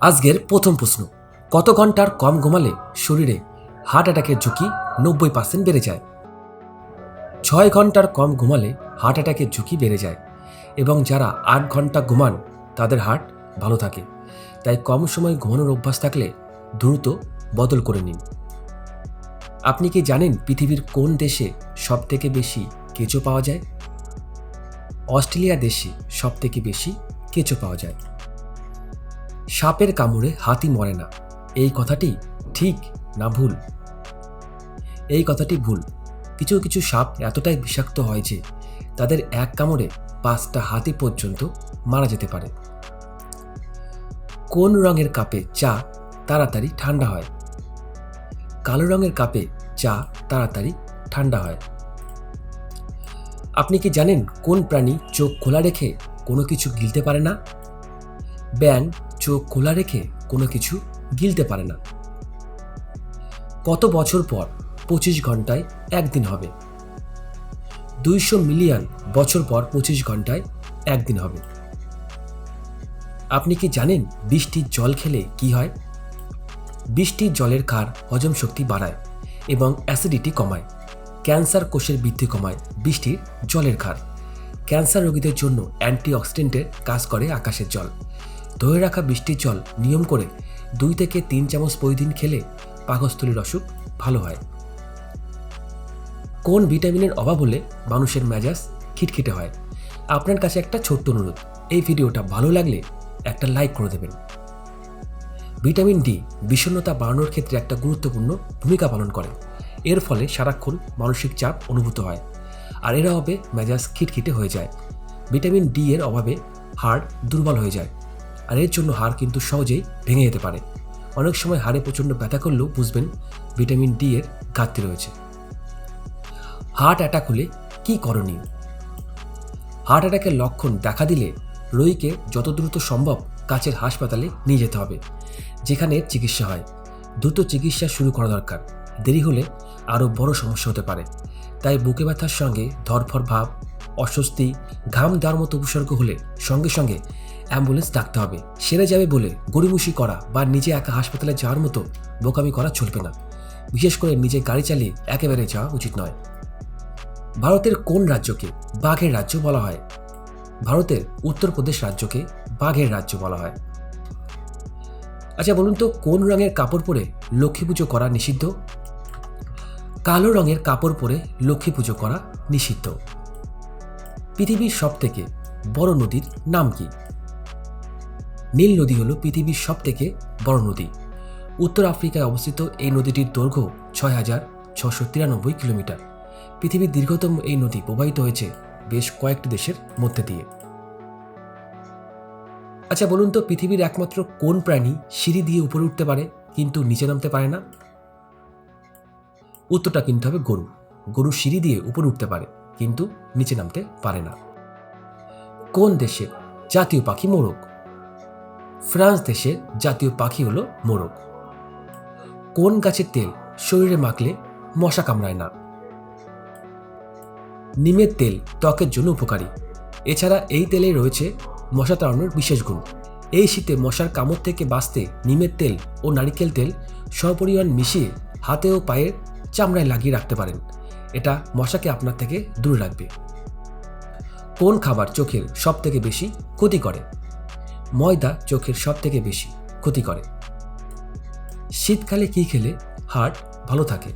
আজকের প্রথম প্রশ্ন, কত ঘণ্টার কম ঘুমালে শরীরে হার্ট অ্যাটাকের ঝুঁকি নব্বই পার্সেন্ট বেড়ে যায়? ছয় ঘণ্টার কম ঘুমালে হার্ট অ্যাটাকের ঝুঁকি বেড়ে যায় এবং যারা আট ঘণ্টা ঘুমান, তাদের হার্ট ভালো থাকে। তাই কম সময় ঘুমানোর অভ্যাস থাকলে দ্রুত বদল করে নিন। আপনি কি জানেন পৃথিবীর কোন দেশে সবথেকে বেশি কেঁচো পাওয়া যায়? অস্ট্রেলিয়া দেশে সবথেকে বেশি কেঁচো পাওয়া যায়। সাপের কামড়ে হাতি মরে না। এই কথাটি ঠিক না ভুল? এই কথাটি ভুল। কিছু কিছু সাপ এতটাই বিষাক্ত হয় যে তাদের এক কামড়ে পাঁচটা হাতি পর্যন্ত মারা যেতে পারে। কোন রঙের কাপে চা তাড়াতাড়ি ঠান্ডা হয়? কালো রঙের কাপে চা তাড়াতাড়ি ঠান্ডা হয়। আপনি কি জানেন কোন প্রাণী চোখ খোলা রেখে কোনো কিছু গিলতে পারে না? ব্যাং চোখ খোলা রেখে কোনো কিছু গিলতে পারে না। কত বছর পর পঁচিশ ঘন্টায় একদিন হবে। দুইশো মিলিয়ন বছর পর পঁচিশ ঘন্টায় একদিন হবে। আপনি কি জানেন বৃষ্টির জল খেলে কি হয়? বৃষ্টির জলের ক্ষার হজম শক্তি বাড়ায় এবং অ্যাসিডিটি কমায়। ক্যান্সার কোষের বৃদ্ধি কমায় বৃষ্টির জলের ক্ষার। ক্যান্সার রোগীদের জন্য অ্যান্টিঅক্সিডেন্টের কাজ করে আকাশের জল। ধরে রাখা বৃষ্টির জল নিয়ম করে দুই থেকে তিন চামচ প্রতিদিন খেলে পাকস্থলীর অসুখ ভালো হয়। কোন ভিটামিনের অভাব হলে মানুষের মেজাজ খিটখিটে হয়? আপনার কাছে একটা ছোট্ট অনুরোধ, এই ভিডিওটা ভালো লাগলে একটা লাইক করে দেবেন। ভিটামিন ডি বিষণ্ণতা বাড়ানোর ক্ষেত্রে একটা গুরুত্বপূর্ণ ভূমিকা পালন করে। এর ফলে সারাক্ষণ মানসিক চাপ অনুভূত হয় আর এর অভাবে মেজাজ খিটখিটে হয়ে যায়। ভিটামিন ডি এর অভাবে হাড় দুর্বল হয়ে যায়। আর এর জন্য হাড় কিন্তু সহজেই ভেঙে যেতে পারে। অনেক সময় হাড়ে প্রচণ্ড ব্যথা করলেও বুঝবেন ভিটামিন ডি এর ঘাটতি রয়েছে। হার্ট অ্যাটাক হলে কি করণীয়? হার্ট অ্যাটাকের লক্ষণ দেখা দিলে রোগীকে যত দ্রুত সম্ভব কাছের হাসপাতালে নিয়ে যেতে হবে, যেখানে চিকিৎসা হয়। দ্রুত চিকিৎসা শুরু করা দরকার। দেরি হলে আরও বড় সমস্যা হতে পারে। তাই বুকে ব্যথার সঙ্গে ধরফর ভাব, অস্বস্তি, ঘাম দেওয়ার মতো উপসর্গ হলে সঙ্গে সঙ্গে অ্যাম্বুলেন্স ডাকতে হবে। সেরে যাবে বলে গড়িমুষি করা বা নিজে একা হাসপাতালে যাওয়ার মতো বোকামি করা চলবে না। বিশেষ করে নিজে গাড়ি চালিয়ে একেবারে যাওয়া উচিত নয়। ভারতের কোন রাজ্যকে বাঘের রাজ্য বলা হয়? ভারতের উত্তরপ্রদেশ রাজ্যকে বাঘের রাজ্য বলা হয়। আচ্ছা বলুন তো, কোন রঙের কাপড় পরে লক্ষ্মী পুজো করা নিষিদ্ধ? কালো রঙের কাপড় পরে লক্ষ্মী পুজো করা নিষিদ্ধ। পৃথিবীর সব থেকে বড় নদীর নাম কি? নীল নদী হল পৃথিবীর সব থেকে বড় নদী। উত্তর আফ্রিকায় অবস্থিত এই নদীটির দৈর্ঘ্য ছয় হাজার ছশো তিরানব্বই কিলোমিটার। পৃথিবীর দীর্ঘতম এই নদী প্রবাহিত হয়েছে বেশ কয়েকটি দেশের মধ্যে দিয়ে। আচ্ছা বলুন তো, পৃথিবীর একমাত্র কোন প্রাণী সিঁড়ি দিয়ে উপরে উঠতে পারে, কিন্তু নিচে নামতে পারে না? উত্তরটা কিনতে হবে গরু। গরু সিঁড়ি দিয়ে উপরে উঠতে পারে, কিন্তু নিচে নামতে পারে না। কোন দেশের জাতীয় পাখি মোরগ? ফ্রান্স দেশের জাতীয় পাখি হলো মোরগ। কোন গাছের তেল শরীরে মাখলে মশা কামড়ায় না? নিমের তেল ত্বকের জন্য উপকারী। এছাড়া এই তেলে রয়েছে মশা তাড়ানোর বিশেষ গুণ। এই শীতে মশার কামড় থেকে বাঁচতে নিমের তেল ও নারিকেল তেল সপরিমাণ মিশিয়ে হাতে ও পায়ের চামড়ায় লাগিয়ে রাখতে পারেন। এটা মশাকে আপনার থেকে দূরে রাখবে। কোন খাবার চোখের সব থেকে বেশি ক্ষতি করে? ময়দা চোখের সব থেকে বেশি ক্ষতি করে। শীতকালে কি খেলে হার্ট ভালো থাকে?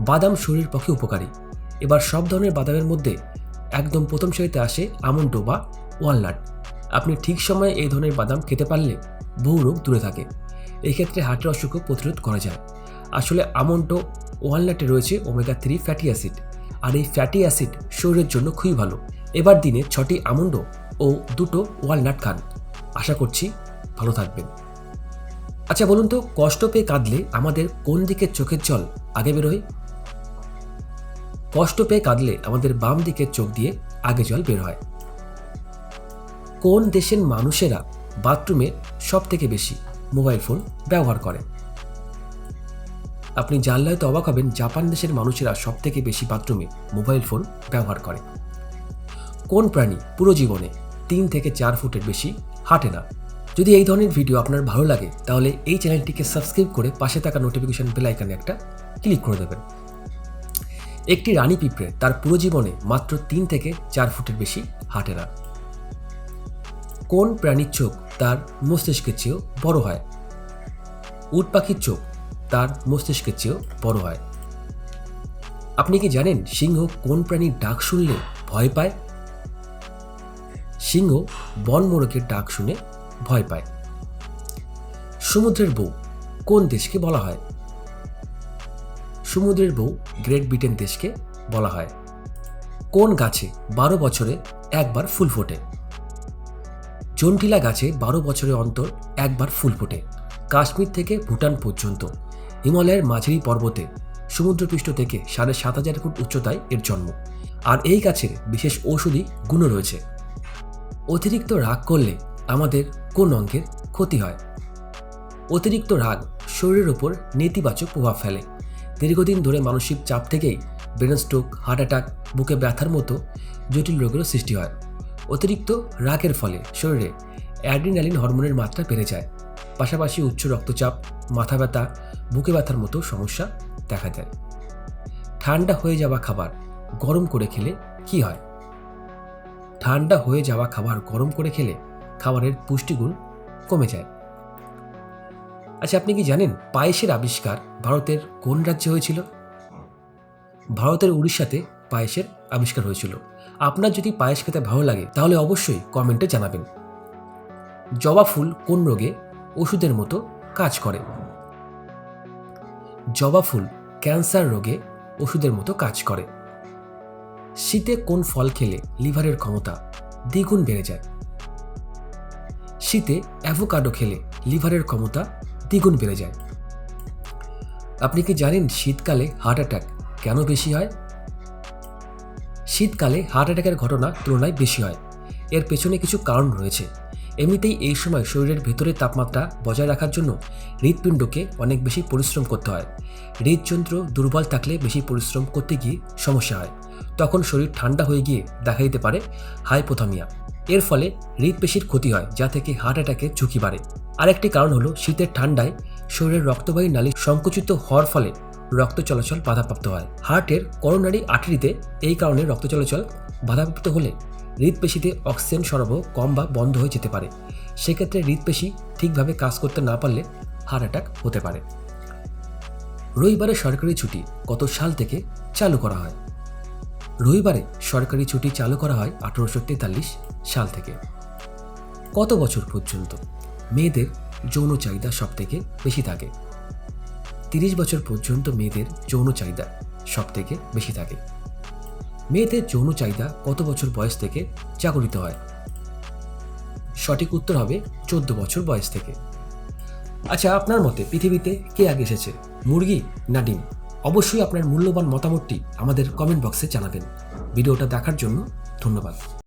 বাদাম শরীর পক্ষে উপকারী। এবার সব ধরনের বাদামের মধ্যে একদম প্রথম সারিতে আসে আমন্ড বা ওয়ালনাট। আপনি ঠিক সময়ে এই ধরনের বাদাম খেতে পারলে বহু রোগ দূরে থাকে। এই ক্ষেত্রে হার্টের অসুখও প্রতিরোধ করা যায়। আসলে আমন্ড ওয়ালনাটে রয়েছে ওমেগা থ্রি ফ্যাটি অ্যাসিড। আর এই ফ্যাটি অ্যাসিড শরীরের জন্য খুবই ভালো। এবার দিনে ছটি আমন্ড ও দুটো ওয়ালনাট খান। আশা করছি ভালো থাকবেন। আচ্ছা বলুন তো, কষ্ট পেয়ে কাঁদলে আমাদের কোন দিকে চোখের জল আগে বেরোয়? কষ্ট পেয়ে কাঁদলে আমাদের বাম দিকের চোখ দিয়ে আগে জল বের হয়। কোন দেশের মানুষেরা বাথরুমে সব থেকে বেশি মোবাইল ফোন ব্যবহার করে? আপনি জানলে হয়তো অবাক হবেন, জাপান দেশের মানুষেরা সব থেকে বেশি বাথরুমে মোবাইল ফোন ব্যবহার করে। কোন প্রাণী পুরো জীবনে তিন থেকে চার ফুটের বেশি হাঁটে না। যদি এই ধরনের ভিডিও আপনার ভালো লাগে, তাহলে এই চ্যানেলটিকে সাবস্ক্রাইব করে পাশে থাকা নোটিফিকেশন বেল আইকনে একটা ক্লিক করে দেবেন। একটি রানী পিঁপড়ে তার পুরো জীবনে মাত্র তিন থেকে চার ফুটের বেশি হাঁটে না। কোন প্রাণীর চোখ তার মস্তিষ্কের চেয়েও বড় হয়? উট পাখির চোখ তার মস্তিষ্কের চেয়েও বড় হয়। আপনি কি জানেন সিংহ কোন প্রাণীর ডাক শুনলে ভয় পায়? সিংহ বন মোরকের ডাক শুনে ভয় পায়। সমুদ্রের বউ কোন দেশকে বলা হয়? সমুদ্রের বউ গ্রেট ব্রিটেন দেশকে বলা হয়। কোন গাছে বারো বছরে একবার ফুল ফোটে? জন্টিলা গাছে বারো বছরের অন্তর একবার ফুল ফোটে। কাশ্মীর থেকে ভুটান পর্যন্ত। হিমালয়ের মাঝারি পর্বতে সমুদ্রপৃষ্ঠ থেকে সাড়ে সাত হাজার ফুট উচ্চতায় এর জন্ম। আর এই গাছের বিশেষ ঔষধি গুণও রয়েছে। অতিরিক্ত রাগ করলে আমাদের কোন অঙ্গের ক্ষতি হয়? অতিরিক্ত রাগ শরীরের ওপর নেতিবাচক প্রভাব ফেলে। দীর্ঘদিন ধরে মানসিক চাপ থেকেই ব্রেন স্ট্রোক, হার্ট অ্যাটাক, বুকে ব্যথার মতো জটিল রোগেরও সৃষ্টি হয়। অতিরিক্ত রাগের ফলে শরীরে অ্যাড্রিনালিন হরমোনের মাত্রা বেড়ে যায়। পাশাপাশি উচ্চ রক্তচাপ, মাথা ব্যথা, বুকে ব্যথার মতো সমস্যা দেখা দেয়। ঠান্ডা হয়ে যাওয়া খাবার গরম করে খেলে কি হয়? ঠান্ডা হয়ে যাওয়া খাবার গরম করে খেলে খাবারের পুষ্টিগুণ কমে যায়। আচ্ছা আপনি কি জানেন পায়েসের আবিষ্কার ভারতের কোন রাজ্যে হয়েছিল? ভারতের উড়িষ্যাতে পায়েসের আবিষ্কার হয়েছিল। আপনার যদি পায়েস খেতে ভালো লাগে, তাহলে অবশ্যই কমেন্টে জানাবেন। জবা ফুল কোন রোগে ওষুধের মতো কাজ করে? জবা ফুল ক্যান্সার রোগে ওষুধের মতো কাজ করে। শীতে কোন ফল খেলে লিভারের ক্ষমতা দ্বিগুণ বেড়ে যায়? শীতে অ্যাভোকাডো খেলে লিভারের ক্ষমতা দ্বিগুণ বেড়ে যায়। আপনি কি জানেন শীতকালে হার্ট অ্যাটাক কেন বেশি হয়? শীতকালে হার্ট অ্যাটাকের ঘটনা তুলনায় বেশি হয়। এর পেছনে কিছু কারণ রয়েছে। এমনিতেই এই সময় শরীরের ভেতরের তাপমাত্রা বজায় রাখার জন্য হৃৎপিণ্ডকে অনেক বেশি পরিশ্রম করতে হয়। হৃদযন্ত্র দুর্বল থাকলে বেশি পরিশ্রম করতে গিয়ে সমস্যা হয়। তখন শরীর ঠান্ডা হয়ে গিয়ে দেখা দিতে পারে হাইপোথামিয়া এর ফলে হৃদপেশির ক্ষতি হয়, যা থেকে হার্ট অ্যাটাকের ঝুঁকি বাড়ে। আরেকটি কারণ হলো, শীতের ঠান্ডায় শরীরের রক্তবাহী নালী সংকুচিত হওয়ার ফলে রক্ত চলাচল বাধাপ্রাপ্ত হয়। হার্টের করোনারি আর্টারিতে এই কারণে রক্ত চলাচল বাধাপ্রাপ্ত হলে হৃদপেশিতে অক্সিজেন সরবরাহ কম বা বন্ধ হয়ে যেতে পারে। সেক্ষেত্রে হৃদপেশি ঠিকভাবে কাজ করতে না পারলে হার্ট অ্যাটাক হতে পারে। রবিবারে সরকারি ছুটি কত সাল থেকে চালু করা হয়? রবিবারে সরকারি ছুটি চালু করা হয় আঠারোশো তেতাল্লিশ সাল থেকে। কত বছর পর্যন্ত? মেয়েদের যৌন চাহিদা সব থেকে বেশি থাকে। তিরিশ বছর পর্যন্ত মেয়েদের যৌন চাহিদা সব থেকে বেশি থাকে। মেয়েদের যৌন চাহিদা কত বছর বয়স থেকে জাগরিত হয়? সঠিক উত্তর হবে চোদ্দ বছর বয়স থেকে। আচ্ছা আপনার মতে পৃথিবীতে কে আগে এসেছে, মুরগি না ডিম? অবশ্যই আপনার মূল্যবান মতামতটি আমাদের কমেন্ট বক্সে জানাবেন। ভিডিওটা দেখার জন্য ধন্যবাদ।